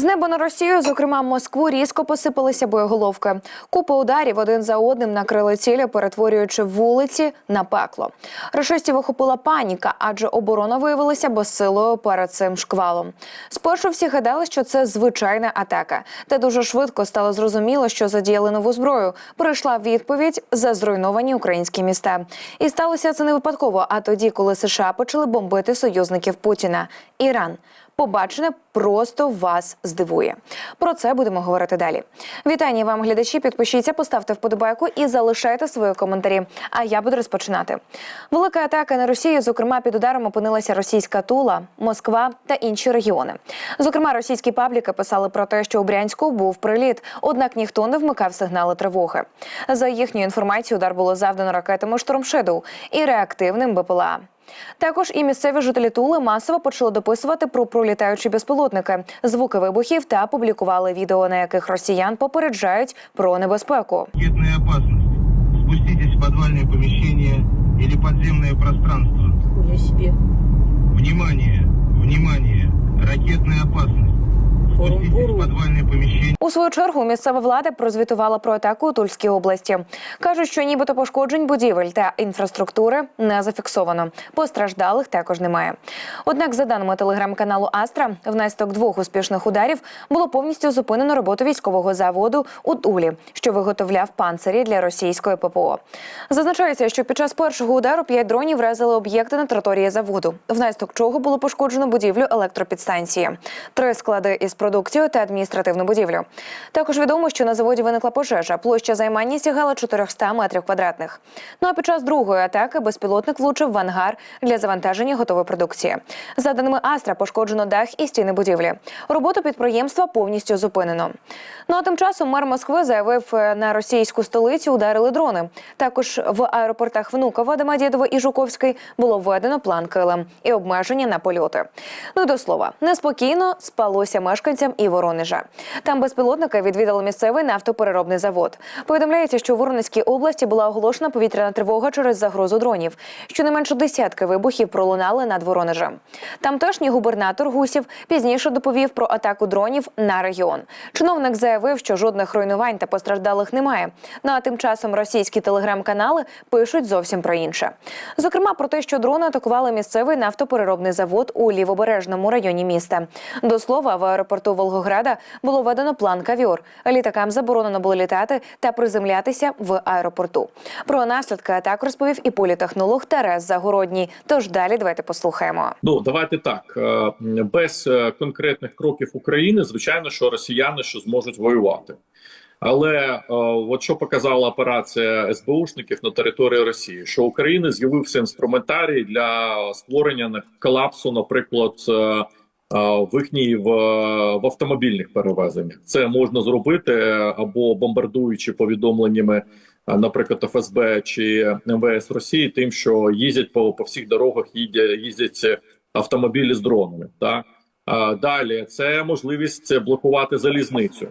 З неба на Росію, зокрема Москву, різко посипалися боєголовки. Купи ударів один за одним накрили цілі, перетворюючи вулиці на пекло. Рашистів охопила паніка, адже оборона виявилася безсилою перед цим шквалом. Спершу всі гадали, що це звичайна атака, та дуже швидко стало зрозуміло, що задіяли нову зброю. Прийшла відповідь за зруйновані українські міста. І сталося це не випадково. А тоді, коли США почали бомбити союзників Путіна, Іран. Побачене просто вас здивує. Про це будемо говорити далі. Вітання вам, глядачі. Підпишіться, поставте вподобайку і залишайте свої коментарі. А я буду розпочинати. Велика атака на Росію, зокрема, під ударом опинилася російська Тула, Москва та інші регіони. Зокрема, російські пабліки писали про те, що у Брянську був приліт, однак ніхто не вмикав сигнали тривоги. За їхньою інформацією, удар було завдано ракетами «Штормшедоу» і реактивним БПЛА. Також і місцеві жителі Тули масово почали дописувати про пролітаючі безпілотники, звуки вибухів та публікували відео, на яких росіян попереджають про небезпеку. Ракетная опасность. Спуститесь в підвальне поміщення або підземне пространство. Внимание! Внимание! Ракетная опасность. Спуститесь в подвальное помещение. У свою чергу місцева влада прозвітувала про атаку у Тульській області. кажуть, що нібито пошкоджень будівель та інфраструктури не зафіксовано. Постраждалих також немає. Однак, за даними телеграм-каналу Астра, внаслідок двох успішних ударів було повністю зупинено роботу військового заводу у Тулі, що виготовляв панцирі для російської ППО. Зазначається, що під час першого удару п'ять дронів вразили об'єкти на території заводу, внаслідок чого було пошкоджено будівлю електропідстанції, три склади із продукцією та адміністративну будівлю. Також відомо, що на заводі виникла пожежа. Площа займання сягала 400 метрів квадратних. Ну а під час другої атаки безпілотник влучив в ангар для завантаження готової продукції. За даними Астра, пошкоджено дах і стіни будівлі. Роботу підприємства повністю зупинено. Ну а тим часом мер Москви заявив, е, на російську столицю ударили дрони. Також в аеропортах Внуково, Домодєдово і Жуковський було введено план килим і обмеження на польоти. Ну і до слова, неспокійно спалося мешканцям і Воронежа. Там безпілотники відвідали місцевий нафтопереробний завод. Повідомляється, що у Воронезькій області була оголошена повітряна тривога через загрозу дронів. Щонайменше десятки вибухів пролунали над Воронежем. Тамтешній губернатор Гусів пізніше доповів про атаку дронів на регіон. Чиновник заявив, що жодних руйнувань та постраждалих немає. Ну а тим часом російські телеграм-канали пишуть зовсім про інше. Зокрема, про те, що дрони атакували місцевий нафтопереробний завод у лівобережному районі міста. До слова, в аеропорту Волгограда було введено план кавіор. Літакам заборонено було літати та приземлятися в аеропорту. Про наслідки атак розповів і політехнолог Тарас Загородній. Тож далі давайте послухаємо. Ну давайте так е, без е, конкретних кроків України, звичайно, що росіяни що зможуть воювати. Але е, от що показала операція СБУшників на території Росії, що України з'явився інструментарій для створення колапсу, наприклад, в їхній в, в автомобільних перевезеннях. Це можна зробити е, або бомбардуючи повідомленнями, е, наприклад, ФСБ чи МВС Росії, тим, що їздять по, по всіх дорогах, їздять, їздять автомобілі з дронами. Так? Далі це можливість блокувати залізницю.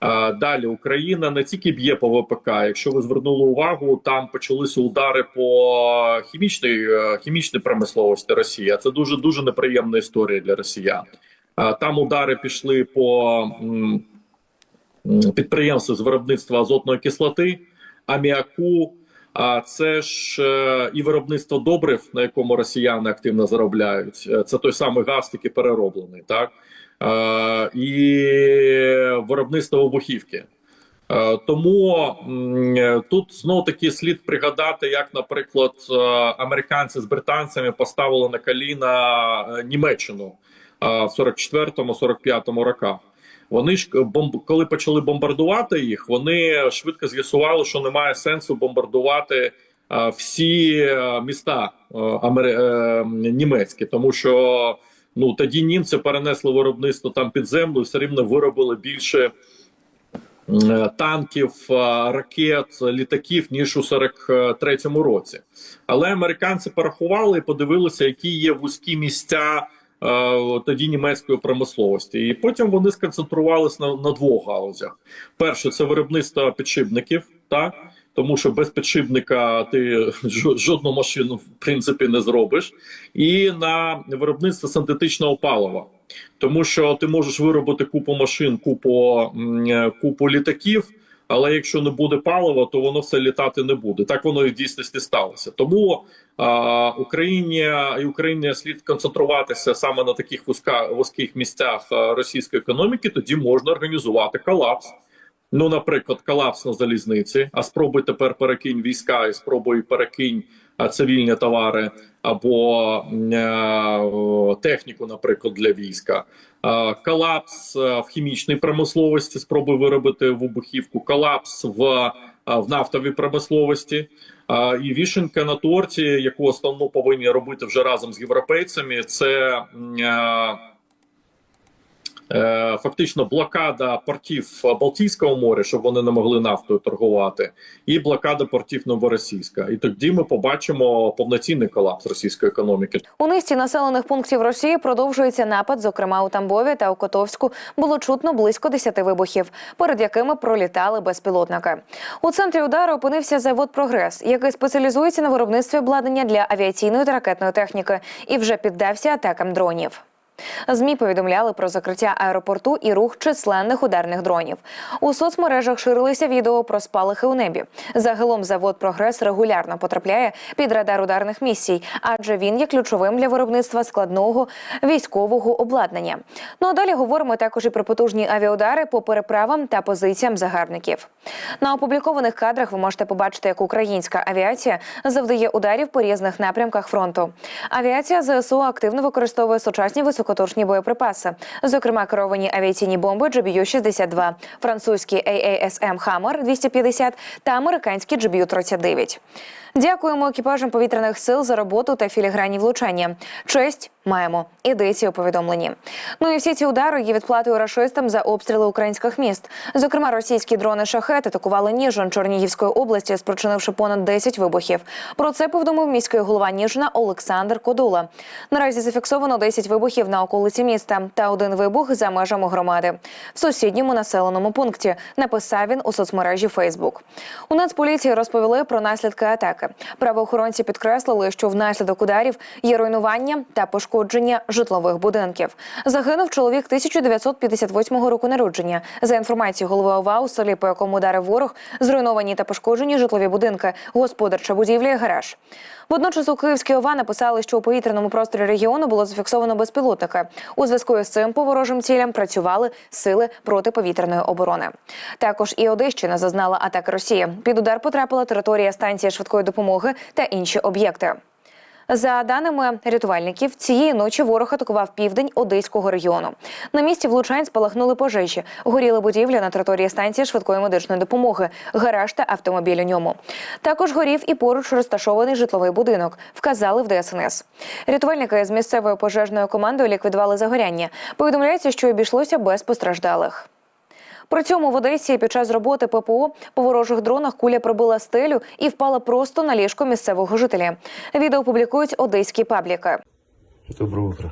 А, Далі Україна не тільки б'є по ВПК. Якщо ви звернули увагу, там почалися удари по хімічній е, хімічній промисловості Росії. Це дуже дуже неприємна історія для росіян. Там удари пішли по підприємству з виробництва азотної кислоти, аміаку. А це ж е, і виробництво добрив, на якому росіяни активно заробляють. Е, Це той самий газ, тільки перероблений, так е, і виробництво вибухівки. Е, Тому е, тут знову таки слід пригадати, як, наприклад, е, американці з британцями поставили на коліна е, Німеччину е, в 44-45 роках. Вони ж бомб... коли почали бомбардувати їх, вони швидко з'ясували, що немає сенсу бомбардувати е, всі е, міста е, е, німецькі, тому що ну тоді німці перенесли виробництво там під землю все рівно виробили більше е, танків, е, ракет, літаків ніж у 43-му році. Але американці порахували і подивилися, які є вузькі місця. е, Тоді німецької промисловості, і потім вони сконцентрувалися на, на двох галузях: перше це виробництво підшипників, так тому що без підшипника ти жо- жодну машину в принципі не зробиш, і на виробництво синтетичного палива. тому що ти можеш виробити купу машин, купу, купу літаків. Але якщо не буде палива, то воно все літати не буде. Так воно і в дійсності сталося. Тому а, Україні і Україні слід концентруватися саме на таких вузьких місцях російської економіки. Тоді можна організувати колапс. Ну, наприклад, колапс на залізниці. А спробуй тепер перекинь війська і спробуй перекинь цивільні товари або е, техніку, наприклад, для війська. Колапс е, в хімічній промисловості, спроби виробити вибухівку, колапс в, е, в нафтовій промисловості. І вішенка на торті, яку основну повинні робити вже разом з європейцями, це фактично блокада портів Балтійського моря, щоб вони не могли нафтою торгувати, і блокада портів Новоросійська. І тоді ми побачимо повноцінний колапс російської економіки. У низці населених пунктів Росії продовжується напад. Зокрема, у Тамбові та у Котовську було чутно близько 10 вибухів, перед якими пролітали безпілотники. У центрі удару опинився завод Прогрес, який спеціалізується на виробництві обладнання для авіаційної та ракетної техніки, і вже піддався атакам дронів. ЗМІ повідомляли про закриття аеропорту і рух численних ударних дронів. У соцмережах ширилися відео про спалахи у небі. Загалом завод Прогрес регулярно потрапляє під радар ударних місій, адже він є ключовим для виробництва складного військового обладнання. Ну а далі говоримо також і про потужні авіаудари по переправам та позиціям загарбників. На опублікованих кадрах ви можете побачити, як українська авіація завдає ударів по різних напрямках фронту. Авіація ЗСУ активно використовує сучасні високоточні боєприпаси, зокрема керовані авіаційні бомби GBU-62, французькі AASM Hammer 250 та американські GBU-39. Дякуємо екіпажам повітряних сил за роботу та філігранні влучання. Честь маємо. Ідеться у повідомленні. Ну і всі ці удари є відплатою рашистам за обстріли українських міст. Зокрема, російські дрони шахет атакували Ніжин Чернігівської області, спричинивши понад 10 вибухів. Про це повідомив міський голова Ніжина Олександр Кодула. Наразі зафіксовано 10 вибухів на околиці міста та один вибух за межами громади в сусідньому населеному пункті. Написав він у соцмережі Фейсбук. У Нацполіції розповіли про наслідки атаки. Правоохоронці підкреслили, що внаслідок ударів є руйнування та пошкодження житлових будинків. Загинув чоловік 1958 року народження. За інформацією голови ОВА, у селі, по якому ударив ворог, зруйновані та пошкоджені житлові будинки, господарча будівля і гараж. Водночас у Київській ОВА написали, що у повітряному просторі регіону було зафіксовано безпілотники. У зв'язку з цим по ворожим цілям працювали сили протиповітряної оборони. Також і Одещина зазнала атаки Росії. Під удар потрапила територія станції швидкої допомоги та інші об'єкти. За даними рятувальників, цієї ночі ворог атакував південь Одеського регіону. На місці влучань спалахнули пожежі, горіли будівля на території станції швидкої медичної допомоги, гараж та автомобіль у ньому. Також горів і поруч розташований житловий будинок. Вказали в ДСНС. Рятувальники з місцевою пожежною командою ліквідували загоряння. Повідомляється, що обійшлося без постраждалих. При цьому в Одесі під час роботи ППО по ворожих дронах куля пробила стелю і впала просто на ліжко місцевого жителя. Відео публікують одеські пабліки. Доброе утро.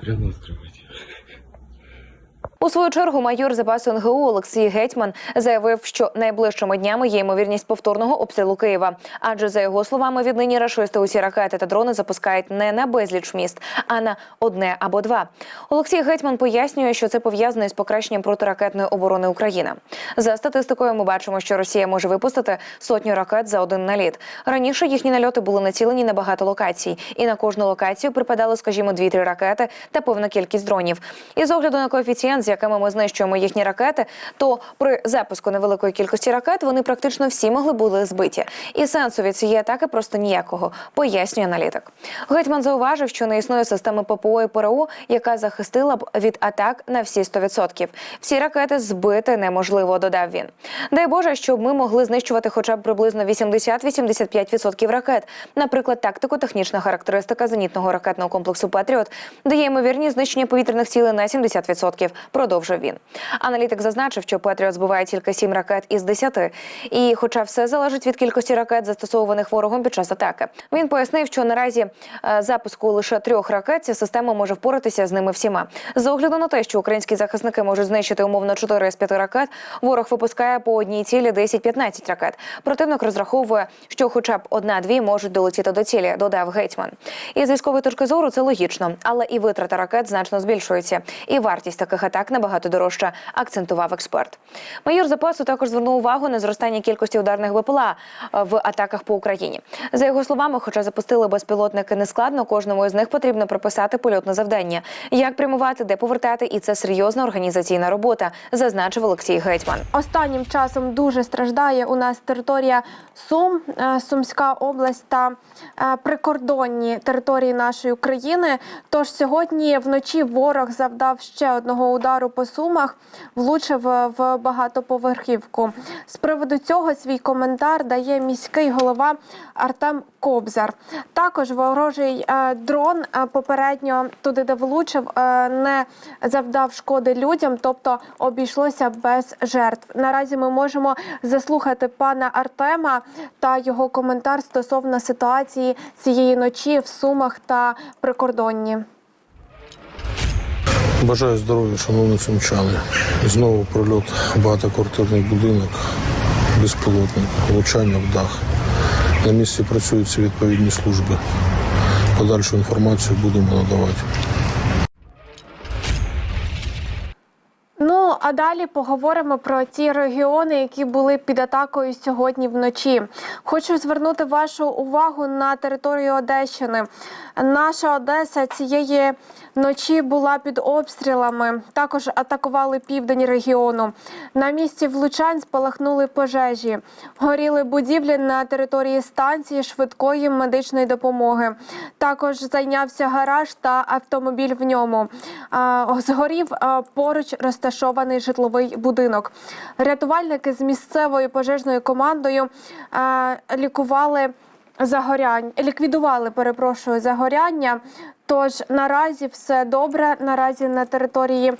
Прямо открывайте. У свою чергу майор запасу НГУ Олексій Гетьман заявив, що найближчими днями є ймовірність повторного обстрілу Києва. Адже за його словами, віднині рашисти усі ракети та дрони запускають не на безліч міст, а на одне або два. Олексій Гетьман пояснює, що це пов'язано із покращенням протиракетної оборони України. За статистикою, ми бачимо, що Росія може випустити сотню ракет за один наліт. Раніше їхні нальоти були націлені на багато локацій, і на кожну локацію припадало, скажімо, 2-3 ракети та повна кількість дронів. І з огляду на коефіцієнт, з якими ми знищуємо їхні ракети, то при запуску невеликої кількості ракет вони практично всі могли бути збиті. І сенсу від цієї атаки просто ніякого, пояснює аналітик. Гетьман зауважив, що не існує системи ППО і ПРО, яка захистила б від атак на всі 100%. Всі ракети збити неможливо, додав він. Дай Боже, щоб ми могли знищувати хоча б приблизно 80-85% ракет. Наприклад, тактико-технічна характеристика зенітного ракетного комплексу Патріот дає ймовірність знищення повітряних цілей на 70%. Продовжив він. Аналітик зазначив, що Петріот збиває тільки сім ракет із десяти. І, хоча все залежить від кількості ракет, застосованих ворогом під час атаки, він пояснив, що наразі е, запуску лише трьох ракет ця система може впоратися з ними всіма. З огляду на те, що українські захисники можуть знищити умовно 4 з 5 ракет, ворог випускає по одній цілі 10-15 ракет. Противник розраховує, що хоча б одна-дві можуть долетіти до цілі, додав гетьман. І з військової точки зору це логічно, але і витрата ракет значно збільшується, і вартість таких атак набагато дорожча, акцентував експерт. Майор запасу також звернув увагу на зростання кількості ударних БПЛА е, в атаках по Україні. За його словами, хоча запустили безпілотники нескладно, кожному із них потрібно прописати польотне завдання, як прямувати, де повертати, і це серйозна організаційна робота, зазначив Олексій Гетьман. Останнім часом дуже страждає у нас територія Сум, е, Сумська область та е, прикордонні території нашої країни. Тож сьогодні вночі ворог завдав ще одного удару по сумах, влучив е, в багатоповерхівку. З приводу цього свій коментар дає міський голова Артем Кобзар. Також ворожий е, дрон е, попередньо туди, де влучив, не завдав шкоди людям, тобто обійшлося без жертв. Наразі ми можемо заслухати пана Артема та його коментар стосовно ситуації цієї ночі в Сумах та прикордонні. Бажаю здоров'я, шановні сумчани. Знову прольот багатоквартирний будинок, безпілотник, влучання в дах. На місці працюють відповідні служби. Подальшу інформацію будемо надавати. Ну а далі поговоримо про ті регіони, які були під атакою сьогодні вночі. Хочу звернути вашу увагу на територію Одещини. Наша Одеса цієї ночі була під обстрілами. Також атакували південь регіону. На місці влучань спалахнули пожежі. Горіли будівлі на території станції швидкої медичної допомоги. Також зайнявся гараж та автомобіль в ньому. Згорів поруч розташований житловий будинок. Рятувальники з місцевою пожежною командою лікували загоряння, ліквідували, перепрошую, загоряння. Тож наразі все добре. Наразі на території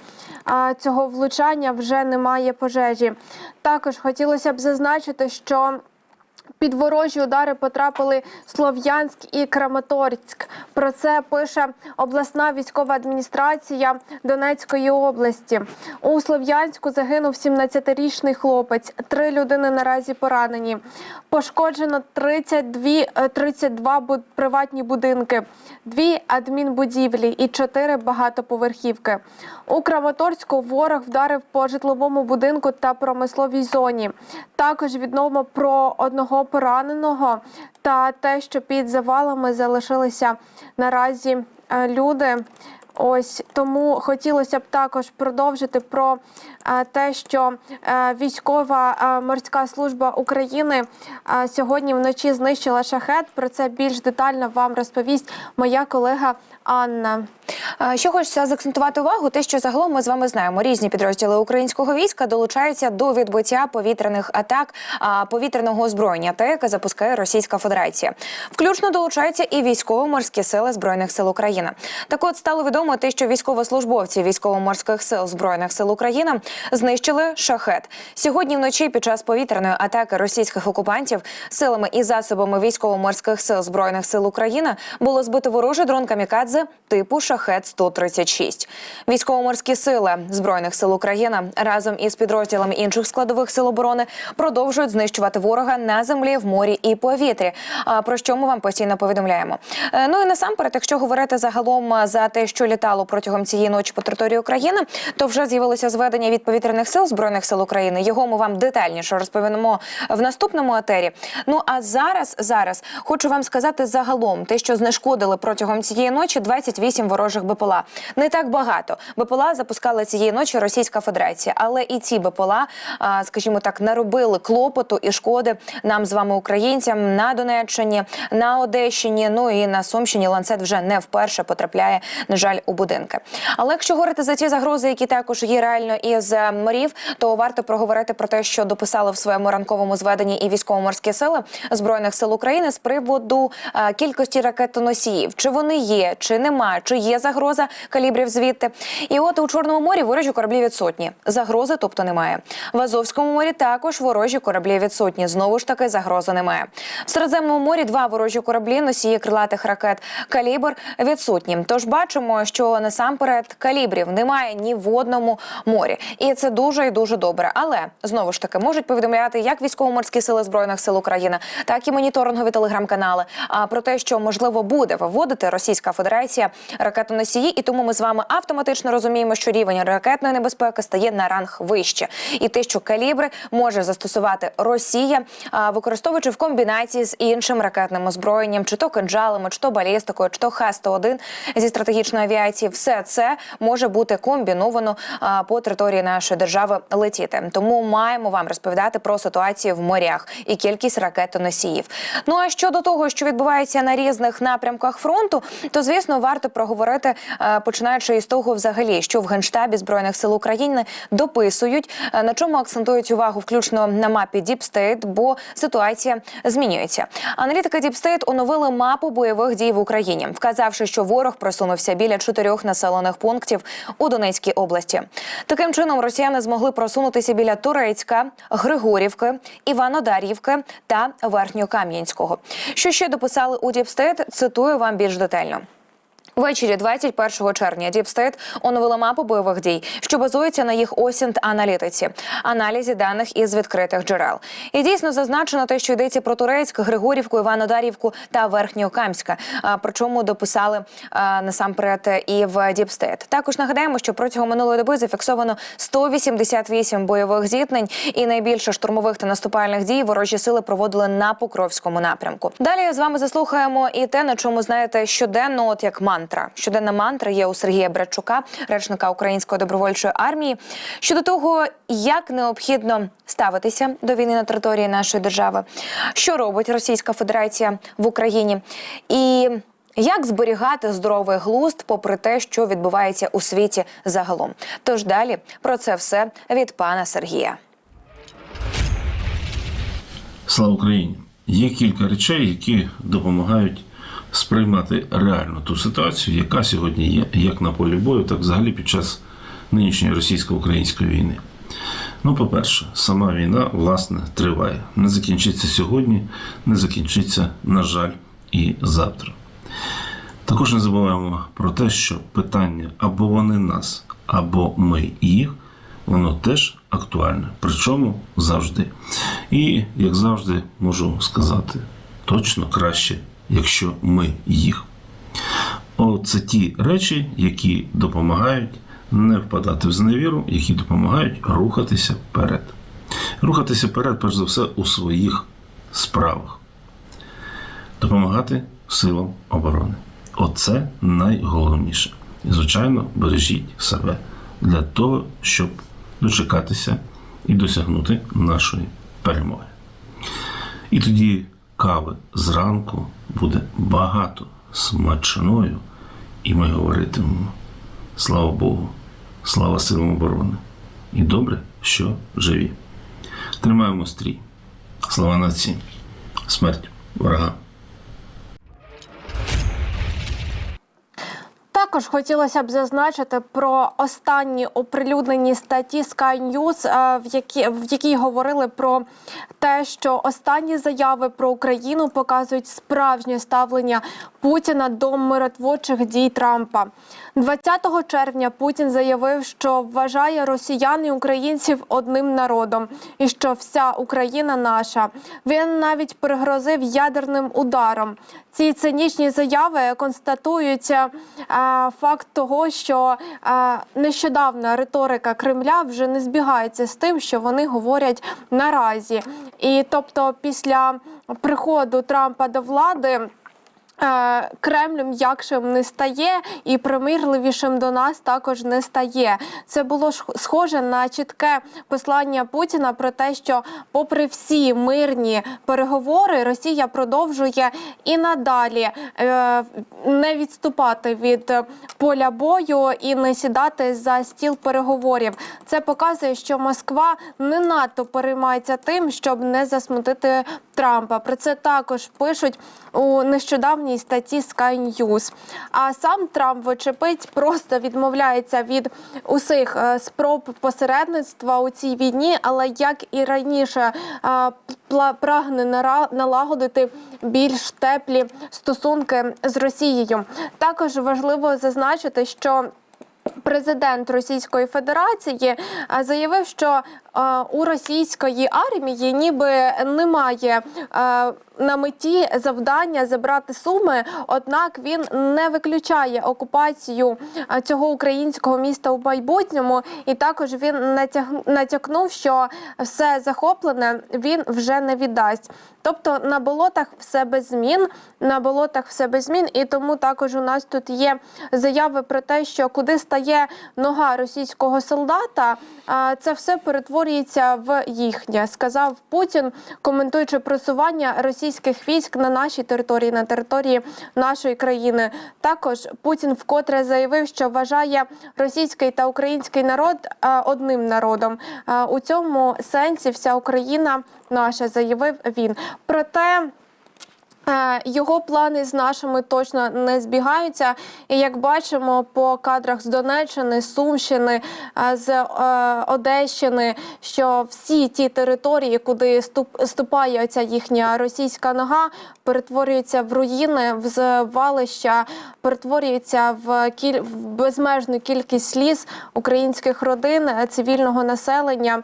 а, цього влучання вже немає пожежі. Також хотілося б зазначити, що під ворожі удари потрапили Слов'янськ і Краматорськ. Про це пише обласна військова адміністрація Донецької області. У Слов'янську загинув 17-річний хлопець. Три людини наразі поранені. Пошкоджено 32, е, 32 бу- приватні будинки, дві адмінбудівлі і чотири багатоповерхівки. У Краматорську ворог вдарив по житловому будинку та промисловій зоні. Також відомо про одного пораненого та те, що під завалами залишилися наразі е, люди. Ось тому хотілося б також продовжити про те, що е, військова е, морська служба України е, сьогодні вночі знищила шахет. Про це більш детально вам розповість моя колега Анна. Е, Що хочеться заакцентувати увагу, те, що загалом ми з вами знаємо, різні підрозділи українського війська долучаються до відбиття повітряних атак повітряного озброєння, те, яке запускає Російська Федерація. Включно долучаються і військово-морські сили збройних сил України. Так, от стало відомо те, що військовослужбовці військово-морських сил збройних сил України знищили шахет сьогодні вночі. Під час повітряної атаки російських окупантів силами і засобами військово-морських сил збройних сил України було збито ворожий дрон камікадзе типу шахет 136 Військово-морські сили збройних сил України разом із підрозділами інших складових сил оборони продовжують знищувати ворога на землі, в морі і повітрі. А, Про що ми вам постійно повідомляємо. Е, Ну і насамперед, якщо говорити загалом за те, що літало протягом цієї ночі по території України, то вже з'явилося зведення від повітряних сил збройних сил України. Його ми вам детальніше розповімо в наступному етері. Ну а зараз, зараз хочу вам сказати загалом те, що знешкодили протягом цієї ночі 28 ворожих БПЛА. Не так багато БПЛА запускала цієї ночі Російська Федерація, але і ці БПЛА, скажімо так, наробили клопоту і шкоди нам з вами, українцям, на Донеччині, на Одещині. Ну і на Сумщині ланцет вже не вперше потрапляє, на жаль, у будинки. Але якщо говорити за ті загрози, які також є реально із із е, морів, то варто проговорити про те, що дописали в своєму ранковому зведенні і військово-морські сили збройних сил України з приводу е, кількості ракетоносіїв. Чи вони є, чи немає, чи є загроза калібрів звідти. І от у Чорному морі ворожі кораблі відсутні. Загрози, тобто немає. В Азовському морі також ворожі кораблі відсутні. Знову ж таки, загрози немає. В Середземному морі два ворожі кораблі носії крилатих ракет калібр відсутні. Тож бачимо, що насамперед калібрів немає ні в одному морі, і це дуже і дуже добре. Але знову ж таки можуть повідомляти як військово-морські сили збройних сил України, так і моніторингові телеграм-канали. А про те, що можливо буде виводити Російська Федерація ракетоносії, і тому ми з вами автоматично розуміємо, що рівень ракетної небезпеки стає на ранг вище, і те, що калібри може застосувати Росія, використовуючи в комбінації з іншим ракетним озброєнням, чи то кинджалами, чи то балістикою, чи то Х-101 зі стратегічної авіації, все це може бути комбіновано по території нашої держави летіти. Тому маємо вам розповідати про ситуацію в морях і кількість ракетоносіїв. Ну а щодо того, що відбувається на різних напрямках фронту, то звісно варто проговорити, е, починаючи із того, взагалі, що в генштабі збройних сил України дописують, е, на чому акцентують увагу, включно на мапі State, бо ситуація змінюється. Аналітики State оновили мапу бойових дій в Україні, вказавши, що ворог просунувся біля чотирьох населених пунктів у Донецькій області. Таким чином росіяни змогли просунутися біля Турецька, Григорівки, Іванодарівки та Верхньокам'янського. Що ще дописали у Діпстет? Цитую вам більш детально. Ввечері 21 червня Діпстейт оновила мапу бойових дій, що базується на їх осінт аналітиці, аналізі даних із відкритих джерел. І дійсно зазначено те, що йдеться про Турецьк, Григорівку, Іванодарівку та Верхньокамська. Причому дописали а, насамперед і в Діпстейт. Також нагадаємо, що протягом минулої доби зафіксовано 188 бойових зіткнень, і найбільше штурмових та наступальних дій ворожі сили проводили на Покровському напрямку. Далі з вами заслухаємо і те, на чому знаєте щоденно, от як мантра. Щоденна мантра є у Сергія Братчука, речника Української добровольчої армії, щодо того, як необхідно ставитися до війни на території нашої держави, що робить Російська Федерація в Україні, і як зберігати здоровий глузд, попри те, що відбувається у світі загалом. Тож далі про це все від пана Сергія. Слава Україні! Є кілька речей, які допомагають сприймати реально ту ситуацію, яка сьогодні є, як на полі бою, так взагалі під час нинішньої російсько-української війни. Ну, по-перше, сама війна, власне, триває. Не закінчиться сьогодні, не закінчиться, на жаль, і завтра. Також не забуваємо про те, що питання або вони нас, або ми їх, воно теж актуальне. Причому завжди. І, як завжди, можу сказати, точно краще, якщо ми їх. Оце ті речі, які допомагають не впадати в зневіру, які допомагають рухатися вперед. Рухатися вперед, перш за все, у своїх справах. Допомагати силам оборони. Оце найголовніше. І, звичайно, бережіть себе для того, щоб дочекатися і досягнути нашої перемоги. І тоді кави зранку буде багато смачною, і ми говоритимемо: слава Богу, слава силам оборони! І добре, що живі. Тримаємо стрій. Слава нації, смерть ворога. Також хотілося б зазначити про останні оприлюднені статті Sky News, е, в які в якій говорили про те, що останні заяви про Україну показують справжнє ставлення Путіна до миротворчих дій Трампа. 20 червня Путін заявив, що вважає росіян і українців одним народом, і що вся Україна наша. Він навіть пригрозив ядерним ударом. Ці цинічні заяви констатуються е, факт того, що е, нещодавна риторика Кремля вже не збігається з тим, що вони говорять наразі. І тобто, після приходу Трампа до влади. Е, Кремль м'якшим не стає і примирливішим до нас також не стає. Це було схоже на чітке послання Путіна про те, що, попри всі мирні переговори, Росія продовжує і надалі е, не відступати від поля бою і не сідати за стіл переговорів. Це показує, що Москва не надто переймається тим, щоб не засмутити Трампа. Про це також пишуть у нещодавній статті Sky News. А сам Трамп, вочепить, просто відмовляється від усіх е, спроб посередництва у цій війні, але як і раніше е, прагне налагодити більш теплі стосунки з Росією. Також важливо зазначити, що Президент Російської Федерації е, заявив, що у російської армії ніби немає на меті завдання забрати суми однак він не виключає окупацію цього українського міста у майбутньому, і також він натякнув, що все захоплене він вже не віддасть. Тобто на болотах все без змін, на болотах все без змін, і тому також у нас тут є заяви про те, що куди стає нога російського солдата, це все перетворюється в їхнє, сказав Путін, коментуючи просування російських військ на нашій території, на території нашої країни. Також Путін вкотре заявив, що вважає російський та український народ одним народом. А, У цьому сенсі вся Україна наша, заявив він. Проте. Е, Його плани з нашими точно не збігаються. І як бачимо по кадрах з Донеччини, Сумщини, е, з е, Одещини, що всі ті території, куди ступ- ступає ця їхня російська нога, перетворюються в руїни, в звалища, перетворюються в кіль в безмежну кількість сліз українських родин, цивільного населення.